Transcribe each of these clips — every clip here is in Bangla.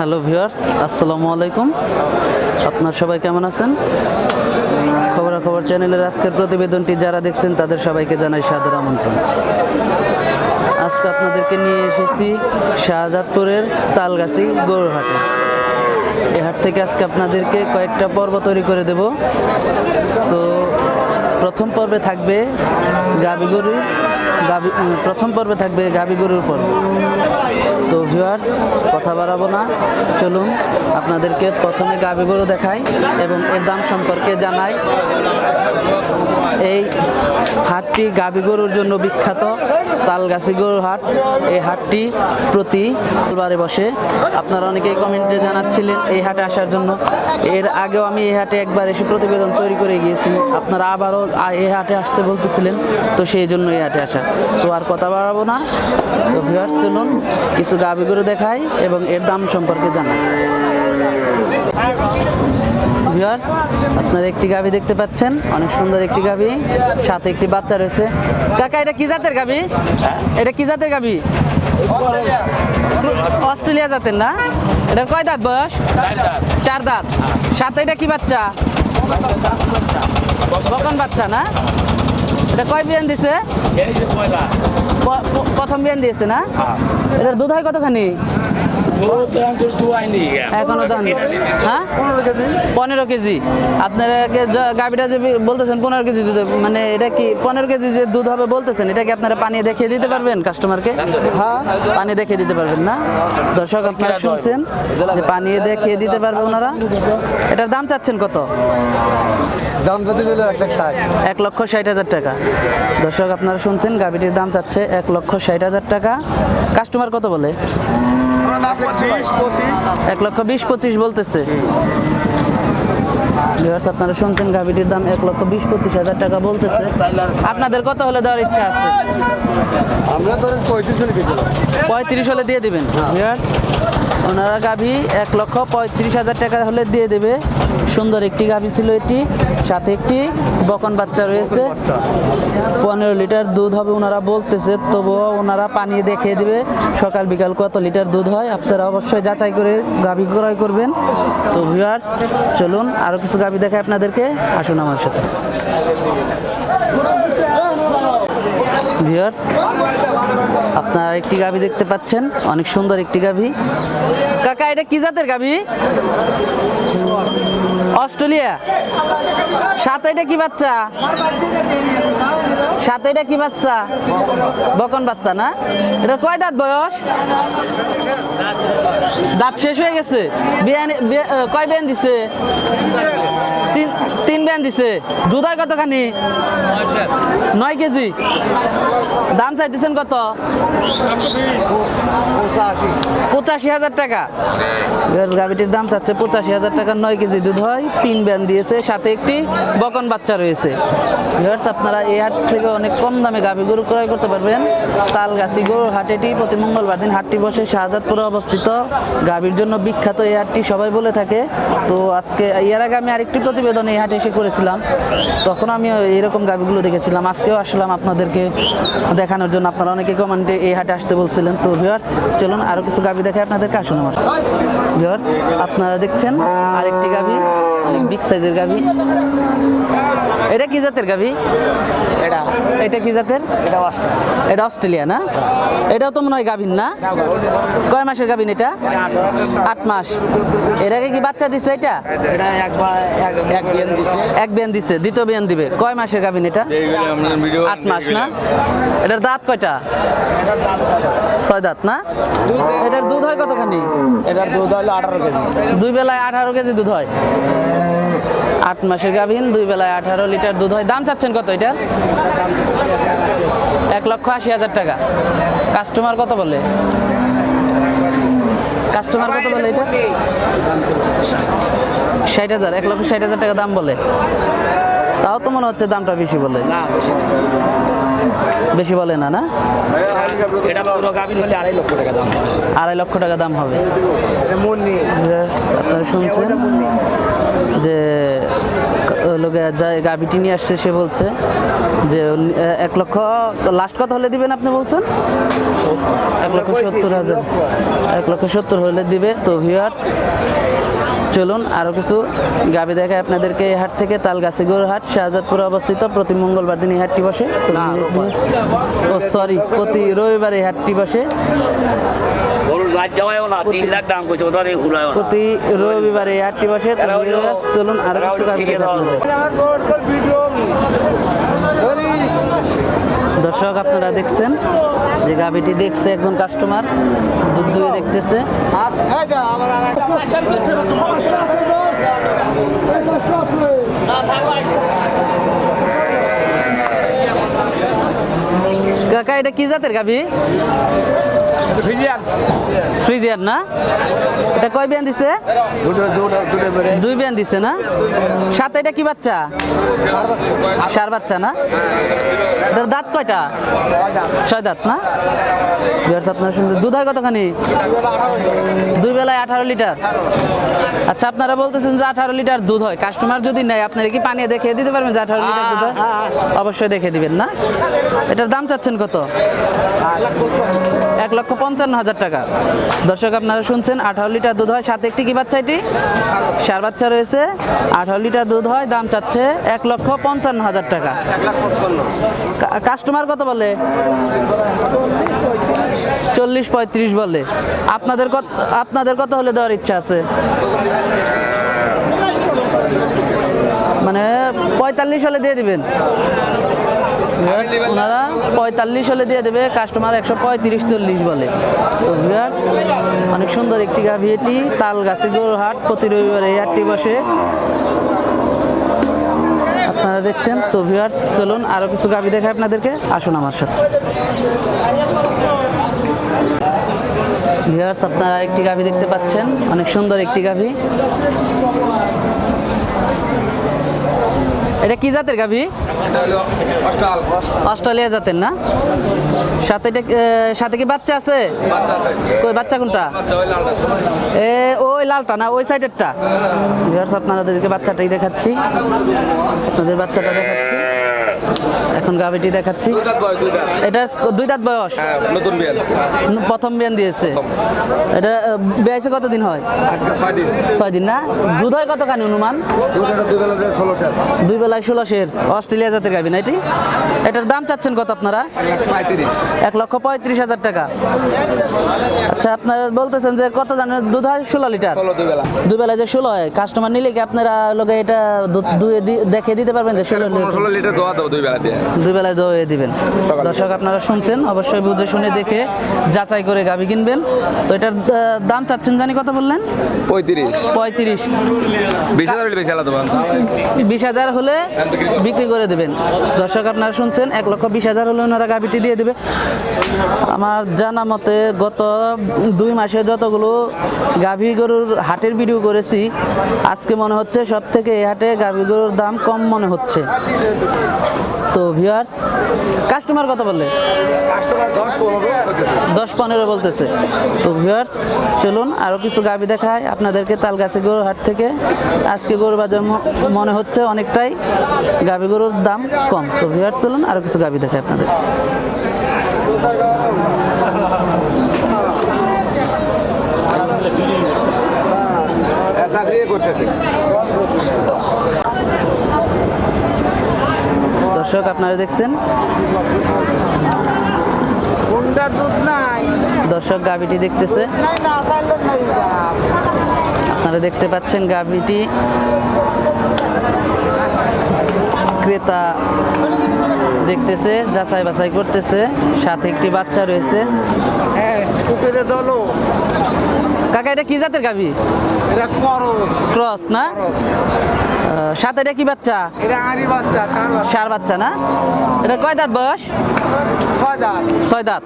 হ্যালো ভিউয়ার্স, আসসালামু আলাইকুম। আপনার সবাই কেমন আছেন? খবরাখবর চ্যানেলের আজকের প্রতিবেদনটি যারা দেখছেন, তাদের সবাইকে জানাই সাদর আমন্ত্রণ। আজকে আপনাদেরকে নিয়ে এসেছি শাহজাদপুরের তালগাছি গরুহাটে এই হাট থেকে আজকে আপনাদেরকে কয়েকটা পর্ব তৈরি করে দেব। তো প্রথম পর্বে থাকবে গাবি গরু, গাবি প্রথম পর্বে থাকবে গাবি গরুর পর্ব তো ভিউয়ার্স কথা বাড়াবো না। চলুন, আপনাদেরকে প্রথমে গাবি গরু দেখাই এবং এর দাম সম্পর্কে জানাই। এই হাটটি গাভী গরুর জন্য বিখ্যাত, তালগাছি গরুর হাট। এই হাটটি প্রতি মঙ্গলবারে বসে। আপনারা অনেকেই কমেন্টে জানাচ্ছিলেন এই হাটে আসার জন্য। এর আগেও আমি এই হাটে একবার এসে প্রতিবেদন তৈরি করে গিয়েছি। আপনারা আবারও এই হাটে আসতে বলতেছিলেন, তো সেই জন্য এই হাটে আসা। তো আর কথা বাড়াবো না। তো ভিউয়ার্স চলুন কিছু গাভী গরু দেখাই এবং এর দাম সম্পর্কে জানাই। ভিউয়ার্স আপনারা একটি গাভি দেখতে পাচ্ছেন অনেক সুন্দর একটি গাভি সাথে একটি বাচ্চা রয়েছে। কাকা এটা কি জাতের গাভি? এটা কি জাতের গাভি? অস্ট্রেলিয়া। জাতের না? এটা কয় দাঁত বয়স? চার দাঁত। সাথে এটা কি বাচ্চা? বকন বাচ্চা না? এটা কয় বিয়ান দিছে? প্রথম বিয়ান দিয়েছে না? এটার দুধ হয় কতখানি? এখনও দাম হ্যাঁ? পনেরো কেজি। আপনারা গাভীটা যে বলতেছেন পনেরো কেজি দুধ মানে এটা কি পনেরো কেজি যে দুধ হবে বলতেছেন এটা কি আপনারা পানি দেখিয়ে দিতে পারবেন কাস্টমারকে পানি দেখিয়ে দিতে পারবেন না? দর্শক আপনারা শুনছেন যে পানি দেখিয়ে দিতে পারবে ওনারা? এটার দাম চাচ্ছেন কত? দাম দিল এক লাখ ষাট। এক লক্ষ ষাট হাজার টাকা। দর্শক আপনারা শুনছেন গাভীটির দাম চাচ্ছে এক লক্ষ ষাট হাজার টাকা। কাস্টমার কত বলে? এক লক্ষ বিশ পঁচিশ বলতেছে। ভিউয়ার্স আপনারা শুনছেন গাভীটির দাম এক লক্ষ বিশ পঁচিশ হাজার টাকা বলতেছে। আপনাদের কত হলে দেওয়ার ইচ্ছা আছে? আমরা ধরেন পঁয়ত্রিশ হলে পঁয়ত্রিশ হলে দিয়ে দিবেন। ভিউয়ার্স ওনারা গাভি এক লক্ষ পঁয়ত্রিশ হাজার টাকা হলে দিয়ে দেবে। সুন্দর একটি গাভী ছিল এটি, সাথে একটি বকন বাচ্চা রয়েছে। পনেরো লিটার দুধ হবে ওনারা বলতেছে, তবুও ওনারা পানি দেখিয়ে দিবে, সকাল বিকাল কত লিটার দুধ হয়, আপনারা অবশ্যই যাচাই করে গাভী ক্রয় করবেন। তো ভিউয়ার্স চলুন আরও কিছু গাভী দেখায় আপনাদেরকে, আসুন আমার সাথে। ভিউয়ার্স, আপনারা একটি গাভী দেখতে পাচ্ছেন, অনেক সুন্দর একটি গাভী। কাকা, এটা কি জাতের গাভী? অস্ট্রেলিয়া। সাথে এটা কি বাচ্চা? সাথে এটা কি বাচ্চা? বকন বাচ্চা না? এটা কয় দাঁত বয়স? দাঁত শেষ হয়ে গেছে। কয় বিয়ান দিছে? তিন তিন দিছে। দুধ কতখানি? নয় কেজি। দাম চাইতেছেন কত? পঁচাশি হাজার টাকা। গাভিটির দাম চাচ্ছে পঁচাশি হাজার টাকার নয় কেজি দুধ হয়, তিন ব্যান দিয়েছে, সাথে একটি বকন বাচ্চা রয়েছে। ভিউয়ার্স, আপনারা এই হাট থেকে অনেক কম দামে গাভী গরু ক্রয় করতে পারবেন। তালগাছি গরুর হাট এটি প্রতি মঙ্গলবার দিন হাটটি বসে শাহজাদপুরে অবস্থিত। গাভীর জন্য বিখ্যাত এই হাটটি সবাই বলে থাকে। তো আজকে, এর আগে আমি আরেকটি প্রতিবেদন এই হাটে এসে করেছিলাম। তখন আমি এরকম গাভীগুলো দেখেছিলাম। আজকেও আসলাম আপনাদেরকে দেখানোর জন্য। আপনারা অনেকে কমেন্টে এই হাটে আসতে বলছিলেন। তো ভিউয়ার্স, চলুন আরও কিছু গাভী দেখে আপনাদেরকে আসুন আমার। ভিউয়ার্স আপনারা দেখছেন আরেকটি গাভী অনেক বিগ সাইজের গাভী। এটা কি জাতের গাভী? এটা। এটা কি জাতের? এটা পাঁচটা এটা অস্ট্রেলিয়া না? এটাও তো মনে হয় গাভিন না? কয় মাসের গাভিন এটা? আট মাস। এর আগে কি বাচ্চা দিছে এটা? এটা একবার এক এক বিয়ান দিছে। এক বিয়ান দিছে দ্বিতীয় বিয়ান দিবে। কয় মাসের গাভিন এটা? আট মাস না? এটার দাঁত কয়টা? ছয় দাঁত না? এটার দুধ হয় কতখানি? এটার দুধ হলো আঠারো কেজি। দুই বেলায় আঠারো কেজি দুধ হয়? আট মাসের গাভিন দুই বেলায় আঠারো লিটার দুধ হয়। দাম চাচ্ছেন কত এটার? এক লক্ষ আশি হাজার টাকা। কাস্টমার কত বলে? কাস্টমার কত বলে এটা? ষাট হাজার এক লক্ষ ষাট হাজার টাকা দাম বলে। তাও তো মনে হচ্ছে দামটা বেশি বলে। না বেশি বেশি বলে না না? এটা পুরো গাভিন হলে আড়াই লক্ষ টাকা দাম আড়াই লক্ষ টাকা দাম হবে। আপনারা শুনছেন? যে লোকে যা গাভিটি নিয়ে আসছে সে বলছে যে এক লক্ষ লাস্ট কত হলে দিবেন আপনি বলছেন? এক লক্ষ সত্তর হাজার। এক লক্ষ সত্তর হলে দিবে তো ভিউয়ার্স চলুন আরও কিছু গাবি দেখায় আপনাদেরকে এই হাট থেকে তালগাছি গরুর হাট শাহজাদপুরে অবস্থিত। প্রতি মঙ্গলবার দিন এই হাটটি বসে। ও সরি প্রতি রবিবার এই হাটটি বসে। প্রতি রবিবার এই হাটটি বসে। চলুন আরও কিছু গাবি দেখায়। দর্শক আপনারা দেখছেন যে গাবিটি দেখছে একজন কাস্টমার দুধ দুয়ে দেখতেছে। কাকা এটা কি জাতের গাভি? ফ্রিজিয়ার না? এটা কয় বিয়ান দিছে? দুই বিয়ান দিছে না? সাথে এটা কি বাচ্চা? সার বাচ্চা না? এটার দাঁত কয়টা? ছয় দাঁত না? বিয়ার্স আপনার সুন্দর দুধ হয় কতখানি? দুই বেলায় আঠারো লিটার। আচ্ছা আপনারা বলতেছেন যে আঠারো লিটার দুধ হয়। কাস্টমার যদি নেয় আপনারা কি পানি দেখিয়ে দিতে পারবেন যে আঠারো লিটার দুধ হয়? অবশ্যই দেখে দিবেন না। এটার দাম চাচ্ছেন কত? এক লক্ষ পঞ্চান্ন হাজার টাকা। দর্শক আপনারা শুনছেন আঠারো লিটার দুধ হয় সাথে একটি কি বাচ্চা এটি? সার বাচ্চা রয়েছে। আঠারো লিটার দুধ হয় দাম চাচ্ছে এক লক্ষ পঞ্চান্ন হাজার টাকা। কাস্টমার কত বলে? চল্লিশ পঁয়ত্রিশ বলে। আপনাদের কত আপনাদের কত হলে দেওয়ার ইচ্ছা আছে? মানে পঁয়তাল্লিশ হলে দিয়ে দিবেন। ওনারা পঁয়তাল্লিশ হলে দিয়ে দেবে কাস্টমার একশো পঁয়ত্রিশ চল্লিশ বলে। তো ভিউয়ার্স অনেক সুন্দর একটি গাভি এটি তাল গাছি গরুর হাট প্রতি রবিবার এই হাটটি বসে। আপনারা দেখছেন তো ভিউয়ার্স চলুন আরও কিছু গাভি দেখায় আপনাদেরকে আসুন আমার সাথে। ভিউয়ার্স আপনারা একটি গাভি দেখতে পাচ্ছেন অনেক সুন্দর একটি গাভি এটা কি জাতের গাভি? অস্ট্রেলিয়া জাতের না? সাথে এটা সাথে কি বাচ্চা আছে? কই, বাচ্চা কোনটা? এ, ওই লালটা না, ওই সাইডেরটা আপনাদেরকে বাচ্চাটাই দেখাচ্ছি। আপনাদের বাচ্চাটা দেখাচ্ছি। এখন গাভিটি দেখাচ্ছি। এটা দুই দাঁত বয়স? নতুন বিয়ার ন- প্রথম বিয়ান দিয়েছে। এটা বেয়েছে কতদিন হয়? ছয় দিন। না? দুধ হয় কত খানি অনুমান? দুই বেলায় ষোলো শের অস্ট্রেলিয়া জাতের গাভি না এটি? এটার দাম চাচ্ছেন কত আপনারা? এক লক্ষ পঁয়ত্রিশ হাজার টাকা। আচ্ছা আপনারা বলতেছেন যে কত জানেন দুধ হয় ষোলো লিটার। দুই বেলা। বেলায় যে ষোলো হয় কাস্টমার নিলে কি আপনারা লোকে এটা দুধ দুয়ে দি- দেখিয়ে দিতে পারবেন যে ষোলো লিটার? দুই বেলা দিয়ে। দুই বেলায় দয়ে দিবেন। দর্শক আপনারা শুনছেন অবশ্যই বুঝে শুনে দেখে যাচাই করে গাভি কিনবেন। তো এটার দাম চাচ্ছেন জানি কত বললেন? পঁয়ত্রিশ। পঁয়ত্রিশ। বিশ হাজার হলে বিক্রি করে দেবেন। দর্শক আপনারা শুনছেন এক লক্ষ বিশ হাজার হলে ওনারা গাভিটি দিয়ে দেবে। আমার জানা মতে গত দুই মাসে যতগুলো গাভী গরুর হাটের ভিডিও করেছি আজকে মনে হচ্ছে সব থেকে এই হাটে গাভী গরুর দাম কম মনে হচ্ছে। তো ভিউয়ার্স কাস্টমার কত বললে? দশ পনেরো বলতেছে। তো ভিউয়ার্স চলুন আরও কিছু গাবি দেখায় আপনাদেরকে তালগাছি গরুর হাট থেকে। আজকে গরুর বাজার মনে হচ্ছে অনেকটাই গাবি গরুর দাম কম। তো ভিউয়ার্স চলুন আরও কিছু গাবি দেখায় আপনাদের। করতেছে। দর্শক আপনারা দেখছেন। দুধ নাই। দর্শক গাবিটি দেখতেছে। আপনারা দেখতে পাচ্ছেন গাবিটি ক্রেতা দেখতেছে যাচাই বাছাই করতেছে। সাথে একটি বাচ্চা রয়েছে। হ্যাঁ কাকা এটা কি জাতের গাবি এটা করো ক্রস না? সাথে এটা কি বাচ্চা? এটা আড়ি বাচ্চা সার বাচ্চা। না? এটা কয় দাঁত বয়স? ছয় দাঁত। ছয় দাঁত।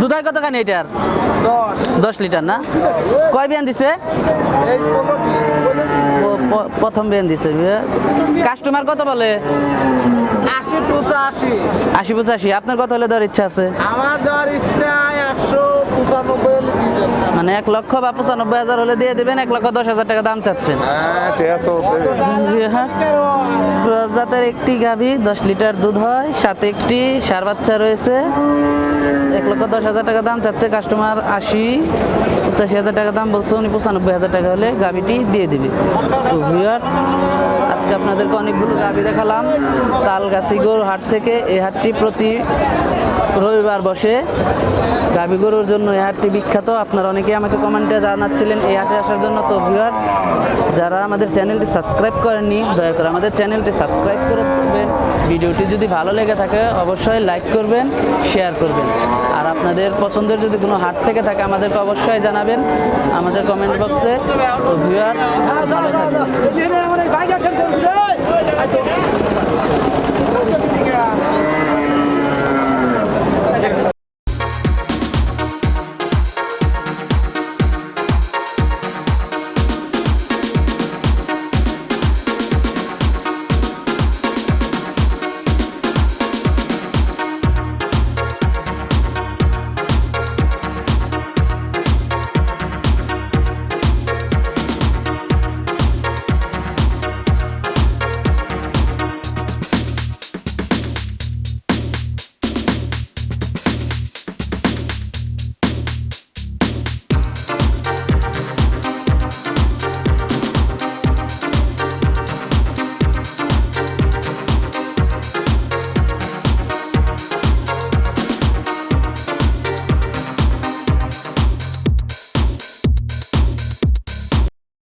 দুধায় কতখানি এটার? দশ। দশ লিটার না? কয় বিয়ান দিছে? প্রথম বিয়ান দিছে কাস্টমার কত বলে? আশি পঁচাশি। আশি পঁচাশি। আপনার কত হলে দেওয়ার ইচ্ছা আছে? আমার যাওয়ার ইচ্ছা একশো পঁচানব্বই। মানে এক লক্ষ বা পঁচানব্বই হাজার হলে দিয়ে দেবেন এক লক্ষ দশ হাজার টাকা দাম চাচ্ছেন। হ্যাঁ ক্রস জাতের একটি গাভী দশ লিটার দুধ হয় সাথে একটি সার বাচ্চা রয়েছে। এক লক্ষ দশ হাজার টাকা দাম চাচ্ছে কাস্টমার আশি পঁচাশি হাজার টাকা দাম বলছে উনি পঁচানব্বই হাজার টাকা হলে গাভীটি দিয়ে দিবে। তো ভিউয়ার্স আজকে আপনাদেরকে অনেকগুলো গাভী দেখালাম। তালগাছি গরুর হাট থেকে এই হাটটি প্রতি রবিবার বসে। গাবি গরুর জন্য এই হাটটি বিখ্যাত। আপনারা অনেকেই আমাকে কমেন্টে জানাচ্ছিলেন এই হাটে আসার জন্য তো ভিউয়ার্স যারা আমাদের চ্যানেলটি সাবস্ক্রাইব করেননি, দয়া করে আমাদের চ্যানেলটি সাবস্ক্রাইব করে দেবেন। ভিডিওটি যদি ভালো লেগে থাকে, অবশ্যই লাইক করবেন শেয়ার করবেন। আর আপনাদের পছন্দের যদি কোনো হাট থেকে থাকে, আমাদেরকে অবশ্যই জানাবেন, আমাদের কমেন্ট বক্সে ভিউয়ার